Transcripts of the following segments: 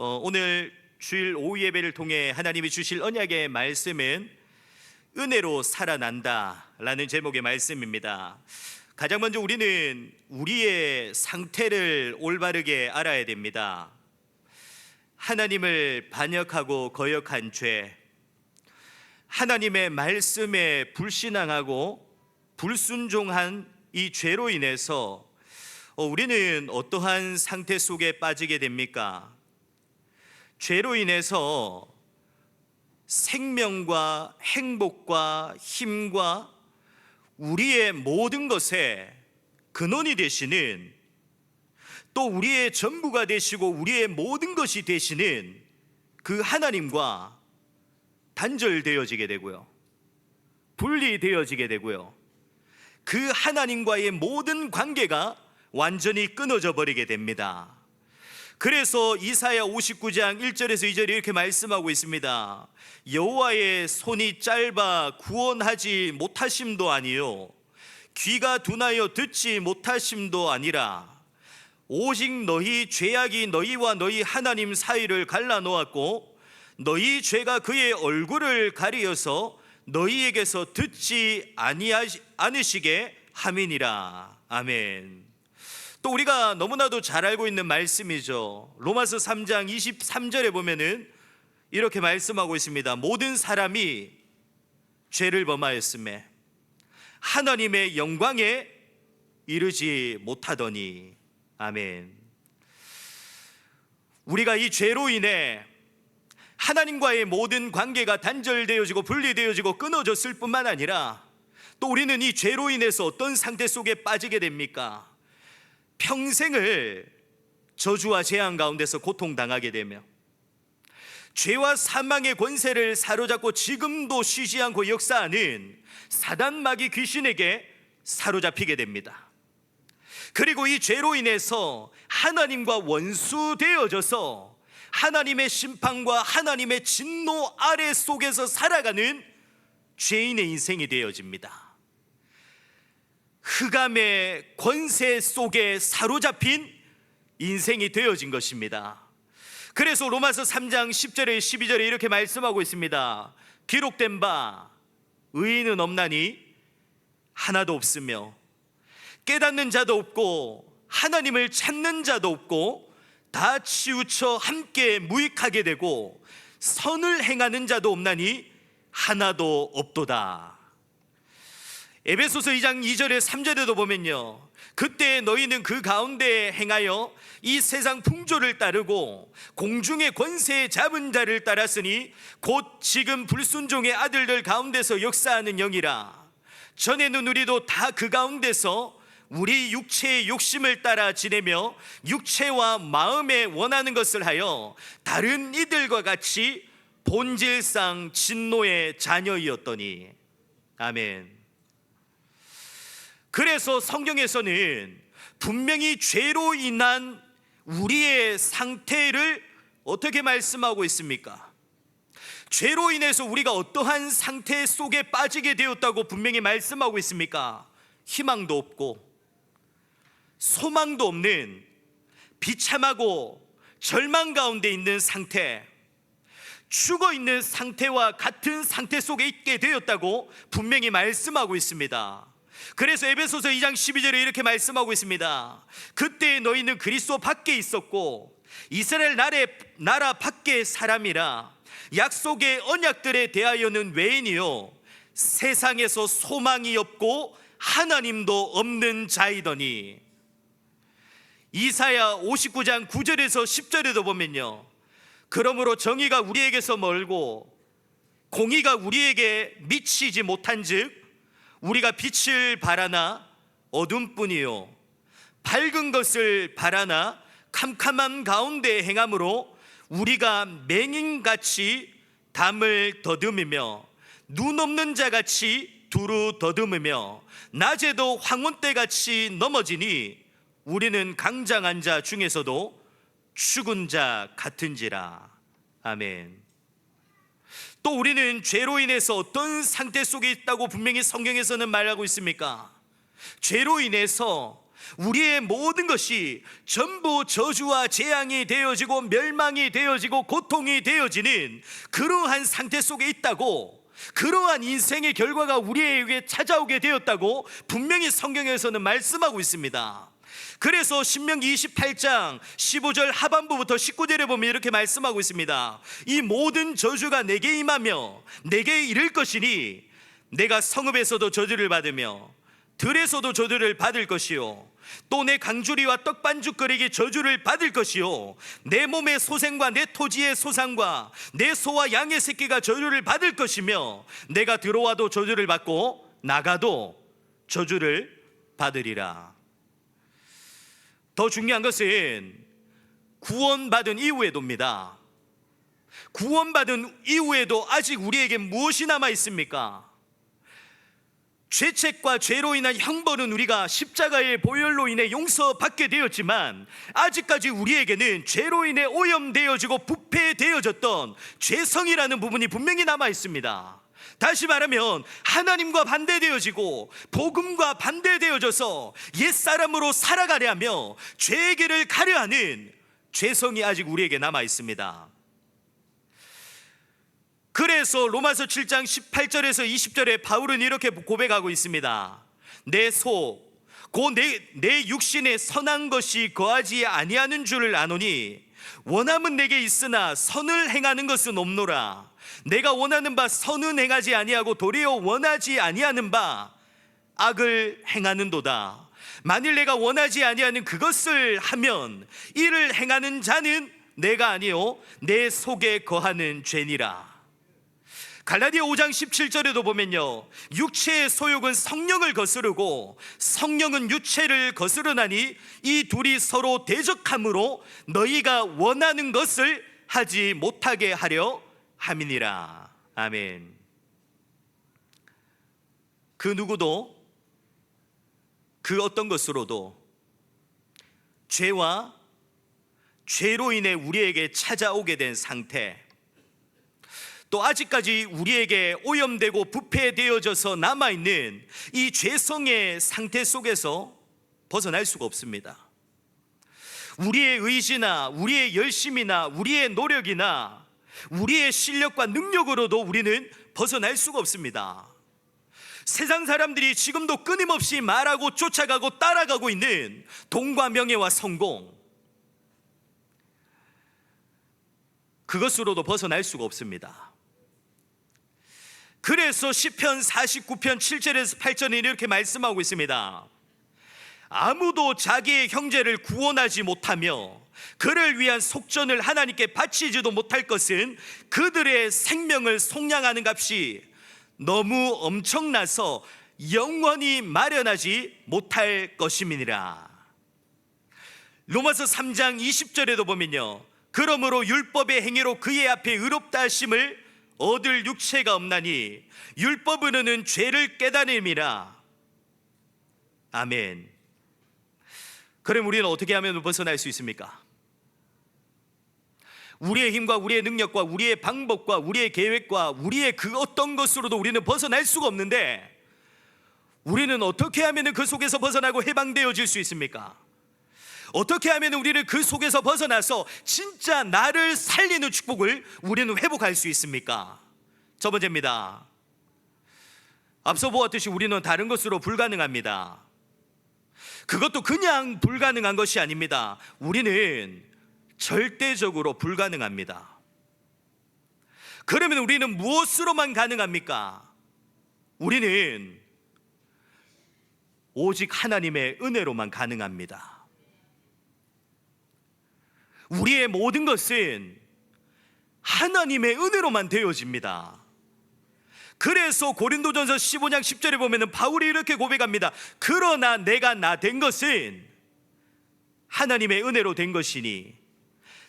어, 오늘 주일 오후 예배를 통해 하나님이 주실 언약의 말씀은 은혜로 살아난다라는 제목의 말씀입니다. 가장 먼저 우리는 우리의 상태를 올바르게 알아야 됩니다. 하나님을 반역하고 거역한 죄, 하나님의 말씀에 불신앙하고 불순종한 이 죄로 인해서 어, 우리는 어떠한 상태 속에 빠지게 됩니까? 죄로 인해서 생명과 행복과 힘과 우리의 모든 것에 근원이 되시는 또 우리의 전부가 되시고 우리의 모든 것이 되시는 그 하나님과 단절되어지게 되고요. 분리되어지게 되고요. 그 하나님과의 모든 관계가 완전히 끊어져 버리게 됩니다. 그래서 이사야 59장 1절에서 2절에 이렇게 말씀하고 있습니다. 여호와의 손이 짧아 구원하지 못하심도 아니요 귀가 둔하여 듣지 못하심도 아니라 오직 너희 죄악이 너희와 너희 하나님 사이를 갈라 놓았고 너희 죄가 그의 얼굴을 가리어서 너희에게서 듣지 아니하시, 않으시게 함이니라 아멘. 또 우리가 너무나도 잘 알고 있는 말씀이죠. 로마서 3장 23절에 보면은 이렇게 말씀하고 있습니다. 모든 사람이 죄를 범하였음에 하나님의 영광에 이르지 못하더니 아멘. 우리가 이 죄로 인해 하나님과의 모든 관계가 단절되어지고 분리되어지고 끊어졌을 뿐만 아니라 또 우리는 이 죄로 인해서 어떤 상태 속에 빠지게 됩니까? 평생을 저주와 재앙 가운데서 고통당하게 되며 죄와 사망의 권세를 사로잡고 지금도 쉬지 않고 역사하는 사단마귀 귀신에게 사로잡히게 됩니다. 그리고 이 죄로 인해서 하나님과 원수되어져서 하나님의 심판과 하나님의 진노 아래 속에서 살아가는 죄인의 인생이 되어집니다. 흑암의 권세 속에 사로잡힌 인생이 되어진 것입니다. 그래서 로마서 3장 10절에 12절에 이렇게 말씀하고 있습니다. 기록된 바 의인은 없나니 하나도 없으며 깨닫는 자도 없고 하나님을 찾는 자도 없고 다 치우쳐 함께 무익하게 되고 선을 행하는 자도 없나니 하나도 없도다. 에베소서 2장 2절에 3절에도 보면요. 그때 너희는 그 가운데 행하여 이 세상 풍조를 따르고 공중의 권세에 잡은 자를 따랐으니 곧 지금 불순종의 아들들 가운데서 역사하는 영이라. 전에는 우리도 다 그 가운데서 우리 육체의 욕심을 따라 지내며 육체와 마음에 원하는 것을 하여 다른 이들과 같이 본질상 진노의 자녀이었더니 아멘. 그래서 성경에서는 분명히 죄로 인한 우리의 상태를 어떻게 말씀하고 있습니까? 죄로 인해서 우리가 어떠한 상태 속에 빠지게 되었다고 분명히 말씀하고 있습니까? 희망도 없고 소망도 없는 비참하고 절망 가운데 있는 상태, 죽어 있는 상태와 같은 상태 속에 있게 되었다고 분명히 말씀하고 있습니다. 그래서 에베소서 2장 12절에 이렇게 말씀하고 있습니다. 그때 너희는 그리스도 밖에 있었고 이스라엘 나라의, 나라 밖의 사람이라 약속의 언약들에 대하여는 외인이요 세상에서 소망이 없고 하나님도 없는 자이더니 이사야 59장 9절에서 10절에도 보면요. 그러므로 정의가 우리에게서 멀고 공의가 우리에게 미치지 못한즉 우리가 빛을 바라나 어둠뿐이요 밝은 것을 바라나 캄캄한 가운데 행함으로 우리가 맹인같이 담을 더듬으며 눈 없는 자같이 두루 더듬으며 낮에도 황혼 때같이 넘어지니 우리는 강장한 자 중에서도 죽은 자 같은지라 아멘. 또 우리는 죄로 인해서 어떤 상태 속에 있다고 분명히 성경에서는 말하고 있습니까? 죄로 인해서 우리의 모든 것이 전부 저주와 재앙이 되어지고 멸망이 되어지고 고통이 되어지는 그러한 상태 속에 있다고 그러한 인생의 결과가 우리에게 찾아오게 되었다고 분명히 성경에서는 말씀하고 있습니다. 그래서 신명기 28장 15절 하반부부터 19절에 보면 이렇게 말씀하고 있습니다. 이 모든 저주가 내게 임하며 내게 이를 것이니 내가 성읍에서도 저주를 받으며 들에서도 저주를 받을 것이요. 또 내 강주리와 떡반죽거리기 저주를 받을 것이요. 내 몸의 소생과 내 토지의 소상과 내 소와 양의 새끼가 저주를 받을 것이며 내가 들어와도 저주를 받고 나가도 저주를 받으리라 더 중요한 것은 구원받은 이후에도입니다 구원받은 이후에도 아직 우리에게 무엇이 남아 있습니까? 죄책과 죄로 인한 형벌은 우리가 십자가의 보혈로 인해 용서받게 되었지만 아직까지 우리에게는 죄로 인해 오염되어지고 부패되어졌던 죄성이라는 부분이 분명히 남아 있습니다. 다시 말하면 하나님과 반대되어지고 복음과 반대되어져서 옛 사람으로 살아가려며 죄의 길을 가려 하는 죄성이 아직 우리에게 남아 있습니다. 그래서 로마서 7장 18절에서 20절에 바울은 이렇게 고백하고 있습니다. 내 소, 곧내 내 육신에 선한 것이 거하지 아니하는 줄을 아노니 원함은 내게 있으나 선을 행하는 것은 없노라. 내가 원하는 바 선은 행하지 아니하고 도리어 원하지 아니하는 바 악을 행하는도다. 만일 내가 원하지 아니하는 그것을 하면 이를 행하는 자는 내가 아니요 내 속에 거하는 죄니라. 갈라디아 5장 17절에도 보면요. 육체의 소욕은 성령을 거스르고 성령은 유체를 거스르나니 이 둘이 서로 대적함으로 너희가 원하는 것을 하지 못하게 하려 함이니라. 아멘. 그 누구도 그 어떤 것으로도 죄와 죄로 인해 우리에게 찾아오게 된 상태 또 아직까지 우리에게 오염되고 부패되어져서 남아있는 이 죄성의 상태 속에서 벗어날 수가 없습니다. 우리의 의지나 우리의 열심이나 우리의 노력이나 우리의 실력과 능력으로도 우리는 벗어날 수가 없습니다. 세상 사람들이 지금도 끊임없이 말하고 쫓아가고 따라가고 있는 돈과 명예와 성공 그것으로도 벗어날 수가 없습니다. 그래서 시편 49편 7절에서 8절에 이렇게 말씀하고 있습니다. 아무도 자기의 형제를 구원하지 못하며 그를 위한 속전을 하나님께 바치지도 못할 것은 그들의 생명을 속량하는 값이 너무 엄청나서 영원히 마련하지 못할 것임이니라. 로마서 3장 20절에도 보면요. 그러므로 율법의 행위로 그의 앞에 의롭다 하심을 얻을 육체가 없나니 율법으로는 죄를 깨달음이라. 아멘. 그럼 우리는 어떻게 하면 벗어날 수 있습니까? 우리의 힘과 우리의 능력과 우리의 방법과 우리의 계획과 우리의 그 어떤 것으로도 우리는 벗어날 수가 없는데 우리는 어떻게 하면 그 속에서 벗어나고 해방되어질 수 있습니까? 어떻게 하면 우리를 그 속에서 벗어나서 진짜 나를 살리는 축복을 우리는 회복할 수 있습니까? 첫 번째입니다. 앞서 보았듯이 우리는 다른 것으로 불가능합니다. 그것도 그냥 불가능한 것이 아닙니다. 우리는 절대적으로 불가능합니다. 그러면 우리는 무엇으로만 가능합니까? 우리는 오직 하나님의 은혜로만 가능합니다. 우리의 모든 것은 하나님의 은혜로만 되어집니다. 그래서 고린도전서 15장 10절에 보면은 바울이 이렇게 고백합니다. 그러나 내가 나 된 것은 하나님의 은혜로 된 것이니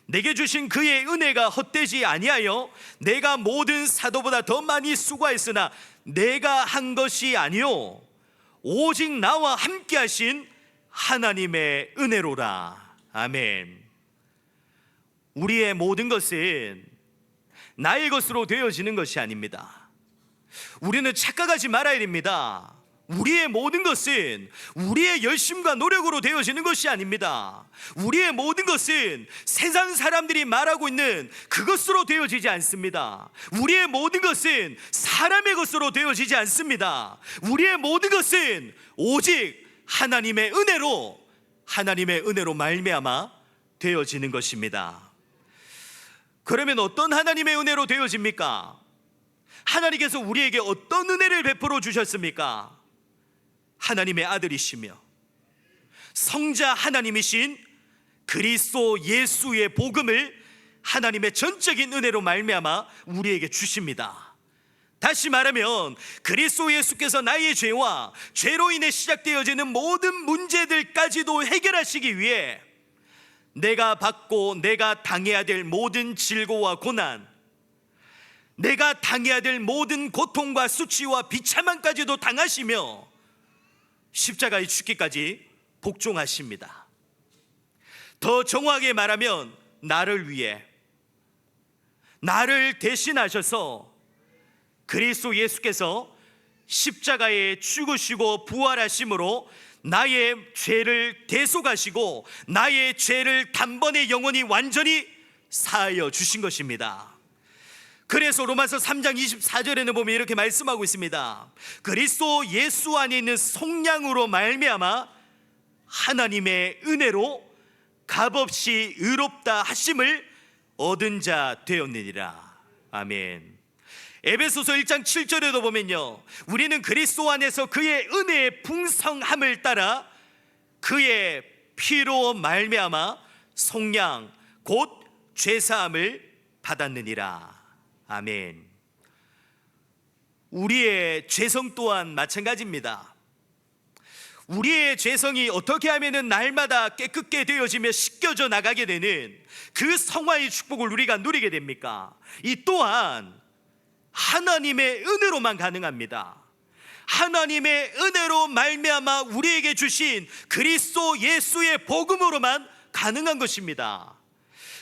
내게 주신 그의 은혜가 헛되지 아니하여 내가 모든 사도보다 더 많이 수고했으나 내가 한 것이 아니요 오직 나와 함께 하신 하나님의 은혜로라. 아멘. 우리의 모든 것은 나의 것으로 되어지는 것이 아닙니다. 우리는 착각하지 말아야 됩니다. 우리의 모든 것은 우리의 열심과 노력으로 되어지는 것이 아닙니다. 우리의 모든 것은 세상 사람들이 말하고 있는 그것으로 되어지지 않습니다. 우리의 모든 것은 사람의 것으로 되어지지 않습니다. 우리의 모든 것은 오직 하나님의 은혜로 하나님의 은혜로 말미암아 되어지는 것입니다. 그러면 어떤 하나님의 은혜로 되어집니까? 하나님께서 우리에게 어떤 은혜를 베풀어 주셨습니까? 하나님의 아들이시며 성자 하나님이신 그리스도 예수의 복음을 하나님의 전적인 은혜로 말미암아 우리에게 주십니다. 다시 말하면 그리스도 예수께서 나의 죄와 죄로 인해 시작되어지는 모든 문제들까지도 해결하시기 위해 내가 받고 내가 당해야 될 모든 질고와 고난 내가 당해야 될 모든 고통과 수치와 비참함까지도 당하시며 십자가에 죽기까지 복종하십니다. 더 정확하게 말하면 나를 위해 나를 대신하셔서 그리스도 예수께서 십자가에 죽으시고 부활하심으로 나의 죄를 대속하시고 나의 죄를 단번에 영원히 완전히 사하여 주신 것입니다. 그래서 로마서 3장 24절에는 보면 이렇게 말씀하고 있습니다. 그리스도 예수 안에 있는 속량으로 말미암아 하나님의 은혜로 값없이 의롭다 하심을 얻은 자 되었느니라. 아멘. 에베소서 1장 7절에도 보면요. 우리는 그리스도 안에서 그의 은혜의 풍성함을 따라 그의 피로 말미암아 속량 곧 죄사함을 받았느니라. 아멘. 우리의 죄성 또한 마찬가지입니다. 우리의 죄성이 어떻게 하면은 날마다 깨끗게 되어지며 씻겨져 나가게 되는 그 성화의 축복을 우리가 누리게 됩니까? 이 또한 하나님의 은혜로만 가능합니다. 하나님의 은혜로 말미암아 우리에게 주신 그리스도 예수의 복음으로만 가능한 것입니다.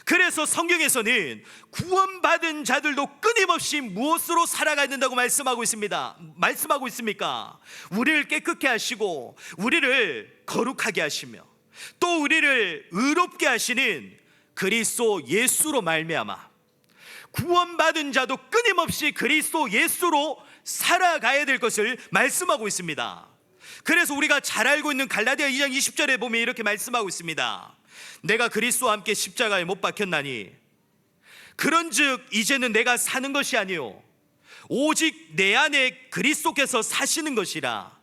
그래서 성경에서는 구원받은 자들도 끊임없이 무엇으로 살아가야 된다고 말씀하고 있습니다. 말씀하고 있습니까? 우리를 깨끗게 하시고 우리를 거룩하게 하시며 또 우리를 의롭게 하시는 그리스도 예수로 말미암아 구원받은 자도 끊임없이 그리스도 예수로 살아가야 될 것을 말씀하고 있습니다. 그래서 우리가 잘 알고 있는 갈라디아 2장 20절에 보면 이렇게 말씀하고 있습니다. 내가 그리스도와 함께 십자가에 못 박혔나니 그런즉 이제는 내가 사는 것이 아니요 오직 내 안에 그리스도께서 사시는 것이라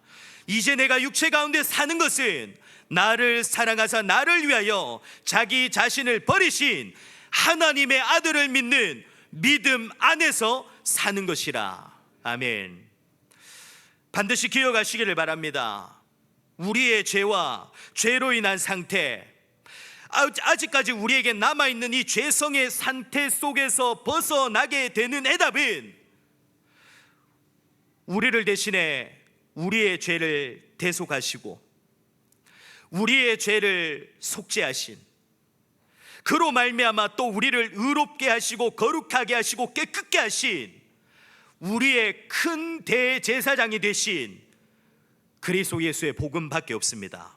이제 내가 육체 가운데 사는 것은 나를 사랑하사 나를 위하여 자기 자신을 버리신 하나님의 아들을 믿는 믿음 안에서 사는 것이라. 아멘. 반드시 기억하시기를 바랍니다. 우리의 죄와 죄로 인한 상태 아직까지 우리에게 남아있는 이 죄성의 상태 속에서 벗어나게 되는 해답은 우리를 대신해 우리의 죄를 대속하시고 우리의 죄를 속죄하신 그로 말미암아 또 우리를 의롭게 하시고 거룩하게 하시고 깨끗게 하신 우리의 큰 대제사장이 되신 그리스도 예수의 복음밖에 없습니다.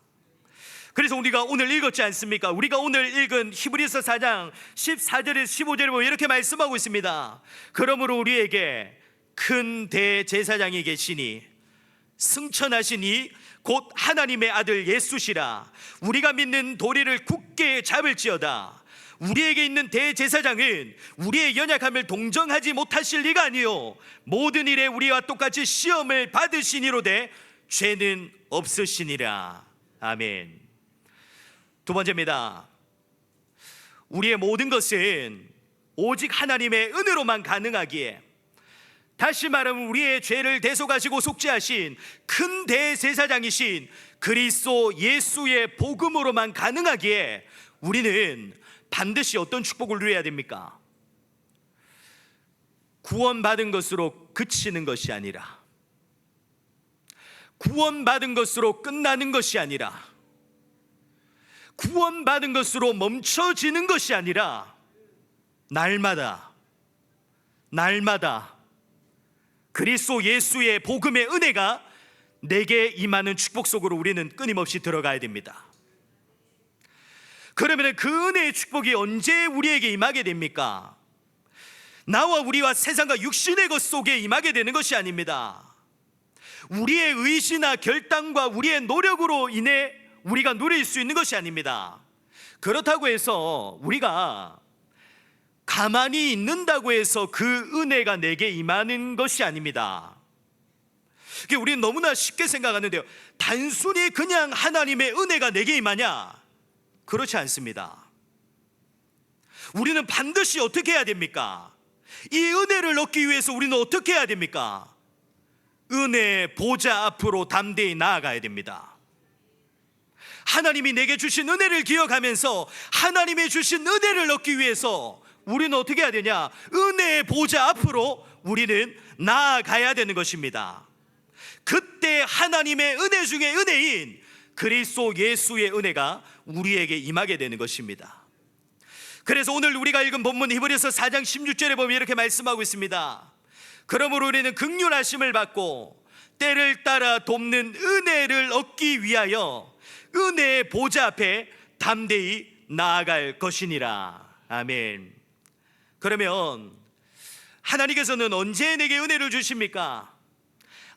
그래서 우리가 오늘 읽었지 않습니까? 우리가 오늘 읽은 히브리서 4장 14절에서 15절에 보면 이렇게 말씀하고 있습니다. 그러므로 우리에게 큰 대제사장이 계시니 승천하시니 곧 하나님의 아들 예수시라 우리가 믿는 도리를 굳게 잡을지어다 우리에게 있는 대제사장은 우리의 연약함을 동정하지 못하실 리가 아니요. 모든 일에 우리와 똑같이 시험을 받으시니로되 죄는 없으시니라. 아멘. 두 번째입니다. 우리의 모든 것은 오직 하나님의 은혜로만 가능하기에 다시 말하면 우리의 죄를 대속하시고 속죄하신 큰 대제사장이신 그리스도 예수의 복음으로만 가능하기에 우리는 반드시 어떤 축복을 누려야 됩니까? 구원받은 것으로 그치는 것이 아니라 구원받은 것으로 끝나는 것이 아니라 구원받은 것으로 멈춰지는 것이 아니라 날마다 날마다 그리스도 예수의 복음의 은혜가 내게 임하는 축복 속으로 우리는 끊임없이 들어가야 됩니다. 그러면 그 은혜의 축복이 언제 우리에게 임하게 됩니까? 나와 우리와 세상과 육신의 것 속에 임하게 되는 것이 아닙니다. 우리의 의지나 결단과 우리의 노력으로 인해 우리가 누릴 수 있는 것이 아닙니다. 그렇다고 해서 우리가 가만히 있는다고 해서 그 은혜가 내게 임하는 것이 아닙니다. 우리는 너무나 쉽게 생각하는데요. 단순히 그냥 하나님의 은혜가 내게 임하냐? 그렇지 않습니다. 우리는 반드시 어떻게 해야 됩니까? 이 은혜를 얻기 위해서 우리는 어떻게 해야 됩니까? 은혜 보좌 앞으로 담대히 나아가야 됩니다. 하나님이 내게 주신 은혜를 기억하면서 하나님의 주신 은혜를 얻기 위해서 우리는 어떻게 해야 되냐? 은혜의 보좌 앞으로 우리는 나아가야 되는 것입니다. 그때 하나님의 은혜 중에 은혜인 그리스도 예수의 은혜가 우리에게 임하게 되는 것입니다. 그래서 오늘 우리가 읽은 본문 히브리서 4장 16절에 보면 이렇게 말씀하고 있습니다. 그러므로 우리는 극률하심을 받고 때를 따라 돕는 은혜를 얻기 위하여 은혜의 보좌 앞에 담대히 나아갈 것이니라. 아멘. 그러면 하나님께서는 언제 내게 은혜를 주십니까?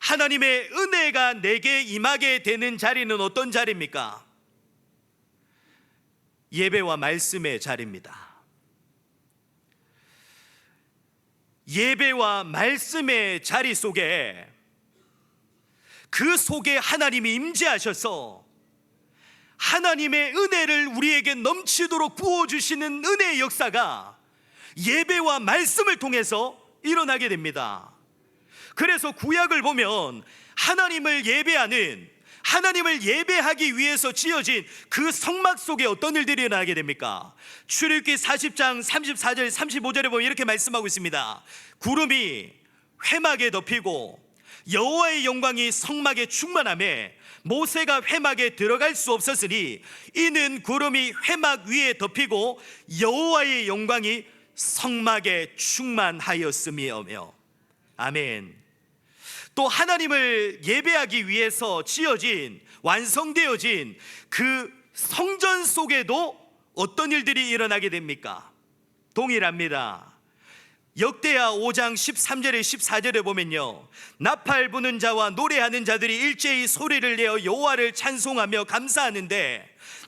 하나님의 은혜가 내게 임하게 되는 자리는 어떤 자리입니까? 예배와 말씀의 자리입니다. 예배와 말씀의 자리 속에 그 속에 하나님이 임재하셔서 하나님의 은혜를 우리에게 넘치도록 부어주시는 은혜의 역사가 예배와 말씀을 통해서 일어나게 됩니다. 그래서 구약을 보면 하나님을 예배하는 하나님을 예배하기 위해서 지어진 그 성막 속에 어떤 일들이 일어나게 됩니까? 출애굽기 40장 34절 35절에 보면 이렇게 말씀하고 있습니다. 구름이 회막에 덮이고 여호와의 영광이 성막에 충만함에 모세가 회막에 들어갈 수 없었으니 이는 구름이 회막 위에 덮이고 여호와의 영광이 성막에 충만하였음이며 아멘. 또 하나님을 예배하기 위해서 지어진 완성되어진 그 성전 속에도 어떤 일들이 일어나게 됩니까? 동일합니다. 역대하 5장 13절에 14절에 보면요. 나팔 부는 자와 노래하는 자들이 일제히 소리를 내어 여호와를 찬송하며 감사하는데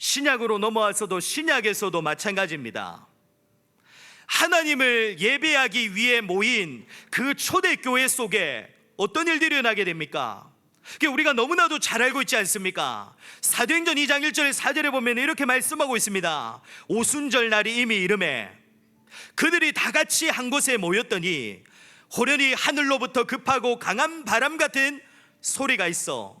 신약으로 넘어와서도 신약에서도 마찬가지입니다. 하나님을 예배하기 위해 모인 그 초대교회 속에 어떤 일들이 일어나게 됩니까? 우리가 너무나도 잘 알고 있지 않습니까? 사도행전 2장 1절에 4절에 보면 이렇게 말씀하고 있습니다. 오순절 날이 이미 이름에 그들이 다 같이 한 곳에 모였더니 호련히 하늘로부터 급하고 강한 바람 같은 소리가 있어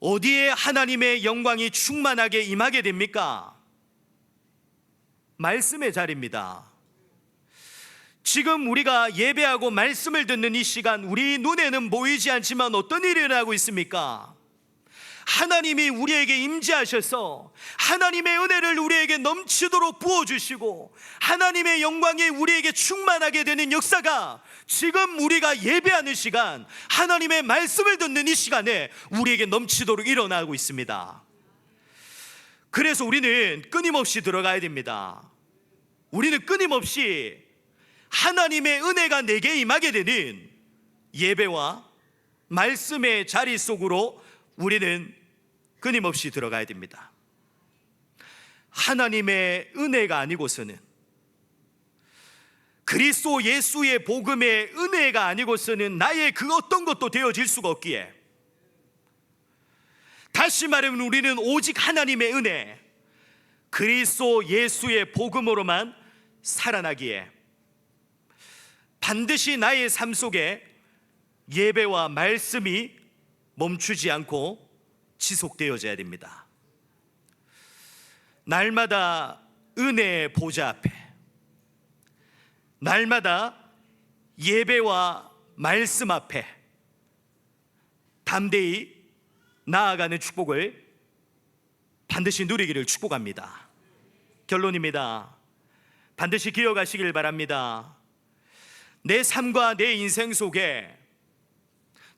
어디에 하나님의 영광이 충만하게 임하게 됩니까? 말씀의 자리입니다. 지금 우리가 예배하고 말씀을 듣는 이 시간 우리 눈에는 보이지 않지만 어떤 일이 일어나고 있습니까? 하나님이 우리에게 임재하셔서 하나님의 은혜를 우리에게 넘치도록 부어주시고 하나님의 영광이 우리에게 충만하게 되는 역사가 지금 우리가 예배하는 시간 하나님의 말씀을 듣는 이 시간에 우리에게 넘치도록 일어나고 있습니다. 그래서 우리는 끊임없이 들어가야 됩니다. 우리는 끊임없이 하나님의 은혜가 내게 임하게 되는 예배와 말씀의 자리 속으로 우리는 끊임없이 들어가야 됩니다. 하나님의 은혜가 아니고서는 그리스도 예수의 복음의 은혜가 아니고서는 나의 그 어떤 것도 되어질 수가 없기에 다시 말하면 우리는 오직 하나님의 은혜 그리스도 예수의 복음으로만 살아나기에 반드시 나의 삶 속에 예배와 말씀이 멈추지 않고 지속되어져야 됩니다. 날마다 은혜의 보좌 앞에 날마다 예배와 말씀 앞에 담대히 나아가는 축복을 반드시 누리기를 축복합니다. 결론입니다. 반드시 기억하시길 바랍니다. 내 삶과 내 인생 속에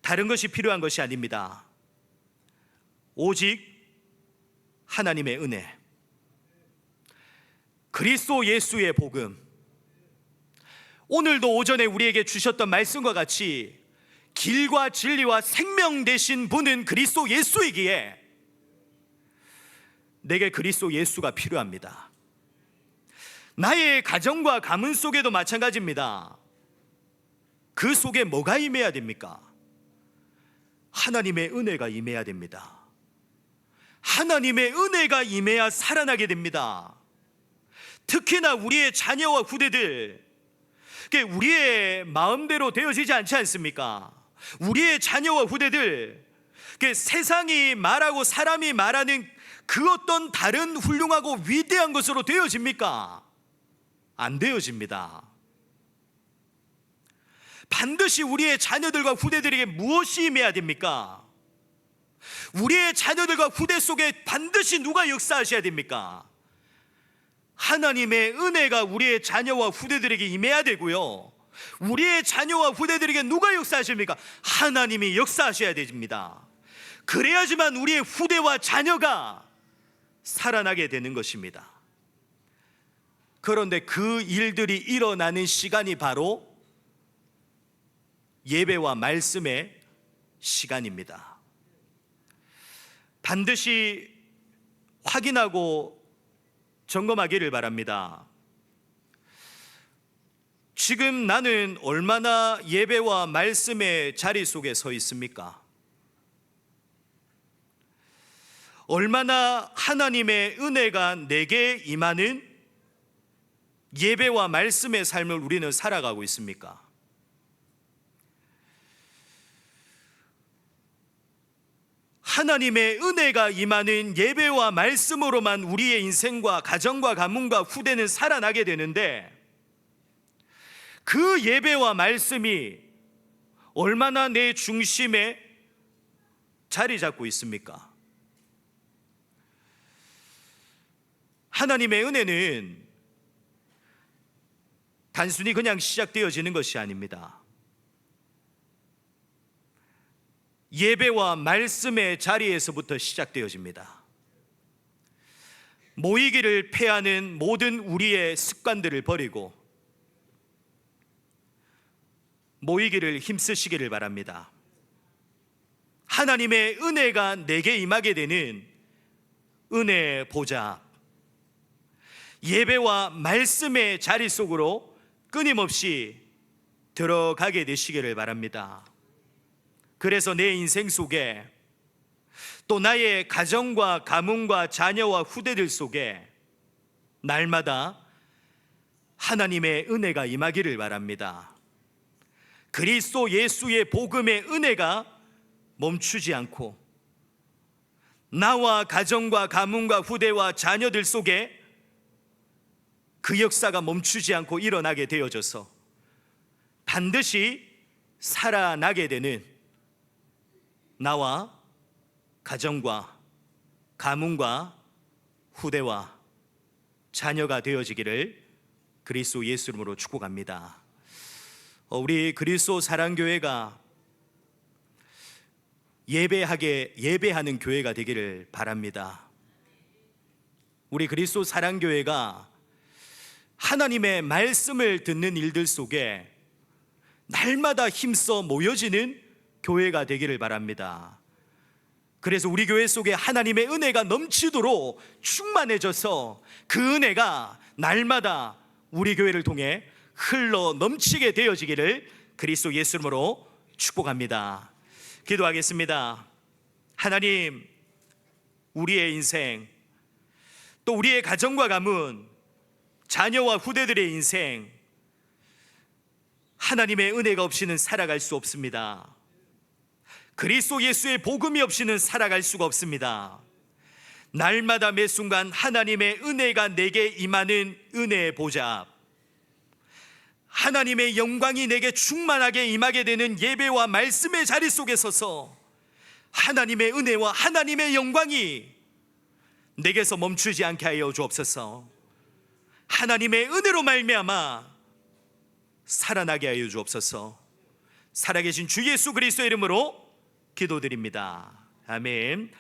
다른 것이 필요한 것이 아닙니다. 오직 하나님의 은혜, 그리스도 예수의 복음, 오늘도 오전에 우리에게 주셨던 말씀과 같이 길과 진리와 생명 되신 분은 그리스도 예수이기에 내게 그리스도 예수가 필요합니다. 나의 가정과 가문 속에도 마찬가지입니다. 그 속에 뭐가 임해야 됩니까? 하나님의 은혜가 임해야 됩니다. 하나님의 은혜가 임해야 살아나게 됩니다. 특히나 우리의 자녀와 후대들, 우리의 마음대로 되어지지 않지 않습니까? 우리의 자녀와 후대들, 세상이 말하고 사람이 말하는 그 어떤 다른 훌륭하고 위대한 것으로 되어집니까? 안 되어집니다. 반드시 우리의 자녀들과 후대들에게 무엇이 임해야 됩니까? 우리의 자녀들과 후대 속에 반드시 누가 역사하셔야 됩니까? 하나님의 은혜가 우리의 자녀와 후대들에게 임해야 되고요. 우리의 자녀와 후대들에게 누가 역사하십니까? 하나님이 역사하셔야 됩니다. 그래야지만 우리의 후대와 자녀가 살아나게 되는 것입니다. 그런데 그 일들이 일어나는 시간이 바로 예배와 말씀의 시간입니다. 반드시 확인하고 점검하기를 바랍니다. 지금 나는 얼마나 예배와 말씀의 자리 속에 서 있습니까? 얼마나 하나님의 은혜가 내게 임하는 예배와 말씀의 삶을 우리는 살아가고 있습니까? 하나님의 은혜가 임하는 예배와 말씀으로만 우리의 인생과 가정과 가문과 후대는 살아나게 되는데 그 예배와 말씀이 얼마나 내 중심에 자리 잡고 있습니까? 하나님의 은혜는 단순히 그냥 시작되어지는 것이 아닙니다. 예배와 말씀의 자리에서부터 시작되어집니다. 모이기를 패하는 모든 우리의 습관들을 버리고 모이기를 힘쓰시기를 바랍니다. 하나님의 은혜가 내게 임하게 되는 은혜 보좌 예배와 말씀의 자리 속으로 끊임없이 들어가게 되시기를 바랍니다. 그래서 내 인생 속에 또 나의 가정과 가문과 자녀와 후대들 속에 날마다 하나님의 은혜가 임하기를 바랍니다. 그리스도 예수의 복음의 은혜가 멈추지 않고 나와 가정과 가문과 후대와 자녀들 속에 그 역사가 멈추지 않고 일어나게 되어져서 반드시 살아나게 되는 나와 가정과 가문과 후대와 자녀가 되어지기를 그리스도 예수 이름으로 축복합니다. 어, 우리 그리스도 사랑교회가 예배하게 예배하는 교회가 되기를 바랍니다. 우리 그리스도 사랑교회가 하나님의 말씀을 듣는 일들 속에 날마다 힘써 모여지는 교회가 되기를 바랍니다. 그래서 우리 교회 속에 하나님의 은혜가 넘치도록 충만해져서 그 은혜가 날마다 우리 교회를 통해 흘러 넘치게 되어지기를 그리스도 예수 이름으로 축복합니다. 기도하겠습니다. 하나님, 우리의 인생, 또 우리의 가정과 가문, 자녀와 후대들의 인생, 하나님의 은혜가 없이는 살아갈 수 없습니다. 그리스도 예수의 복음이 없이는 살아갈 수가 없습니다. 날마다 매 순간 하나님의 은혜가 내게 임하는 은혜의 보좌. 하나님의 영광이 내게 충만하게 임하게 되는 예배와 말씀의 자리 속에 서서 하나님의 은혜와 하나님의 영광이 내게서 멈추지 않게 하여 주옵소서. 하나님의 은혜로 말미암아 살아나게 하여 주옵소서. 살아계신 주 예수 그리스도의 이름으로 기도드립니다. 아멘.